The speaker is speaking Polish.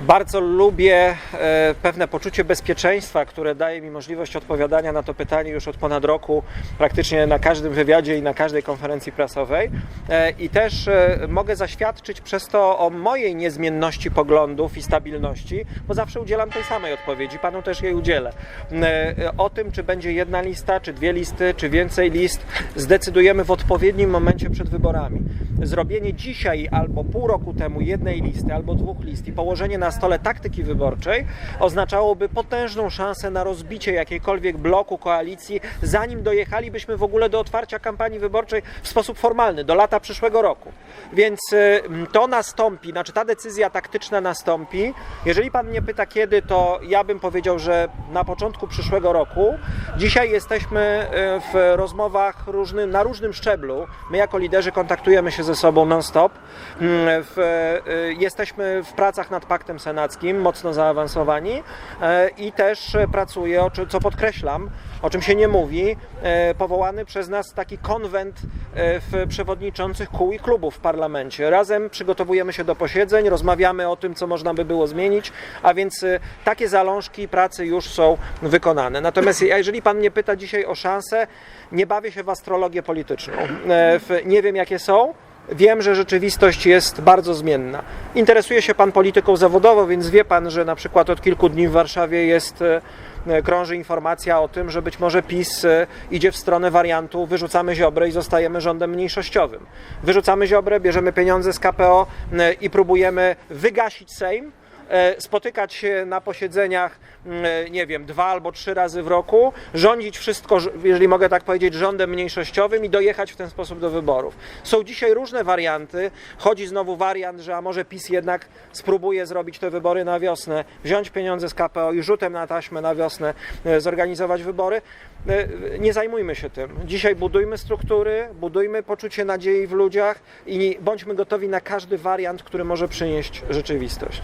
Bardzo lubię e, pewne poczucie bezpieczeństwa, które daje mi możliwość odpowiadania na to pytanie już od ponad roku, praktycznie na każdym wywiadzie i na każdej konferencji prasowej. E, I też e, mogę zaświadczyć przez to o mojej niezmienności poglądów i stabilności, bo zawsze udzielam tej samej odpowiedzi, panu też jej udzielę. O tym, czy będzie jedna lista, czy dwie listy, czy więcej list, zdecydujemy w odpowiednim momencie przed wyborami. Zrobienie dzisiaj albo pół roku temu jednej listy, albo dwóch list i położenie na stole taktyki wyborczej oznaczałoby potężną szansę na rozbicie jakiejkolwiek bloku koalicji, zanim dojechalibyśmy w ogóle do otwarcia kampanii wyborczej w sposób formalny, do lata przyszłego roku. Więc y, to nastąpi, znaczy ta decyzja taktyczna nastąpi. Jeżeli pan mnie pyta kiedy, to ja bym powiedział, że na początku przyszłego roku. Dzisiaj jesteśmy y, w rozmowach różnym, na różnym szczeblu. My jako liderzy kontaktujemy się ze sobą non-stop. Mm, y, jesteśmy w pracach nad paktem senackim, mocno zaawansowani e, i też pracuje, co podkreślam, o czym się nie mówi, e, powołany przez nas taki konwent e, w przewodniczących kół i klubów w parlamencie. Razem przygotowujemy się do posiedzeń, rozmawiamy o tym, co można by było zmienić, a więc takie zalążki pracy już są wykonane. Natomiast jeżeli pan mnie pyta dzisiaj o szanse, nie bawię się w astrologię polityczną. Nie wiem, jakie są. Wiem, że rzeczywistość jest bardzo zmienna. Interesuje się Pan polityką zawodową, więc wie Pan, że na przykład od kilku dni w Warszawie jest, e, krąży informacja o tym, że być może PiS e, idzie w stronę wariantu wyrzucamy Ziobrę i zostajemy rządem mniejszościowym. Wyrzucamy Ziobrę, bierzemy pieniądze z KPO e, i próbujemy wygasić Sejm, e, spotykać się na posiedzeniach, mm, nie wiem, dwa albo trzy razy w roku, rządzić wszystko, jeżeli mogę tak powiedzieć, rządem mniejszościowym i dojechać w ten sposób do wyborów. Są dzisiaj różne warianty. Chodzi znowu wariant, że a może PiS jednak spróbuje zrobić te wybory na wiosnę, wziąć pieniądze z KPO i rzutem na taśmę na wiosnę e, zorganizować wybory. E, Nie zajmujmy się tym. Dzisiaj budujmy struktury, budujmy poczucie nadziei w ludziach i bądźmy gotowi na każdy wariant, który może przynieść rzeczywistość.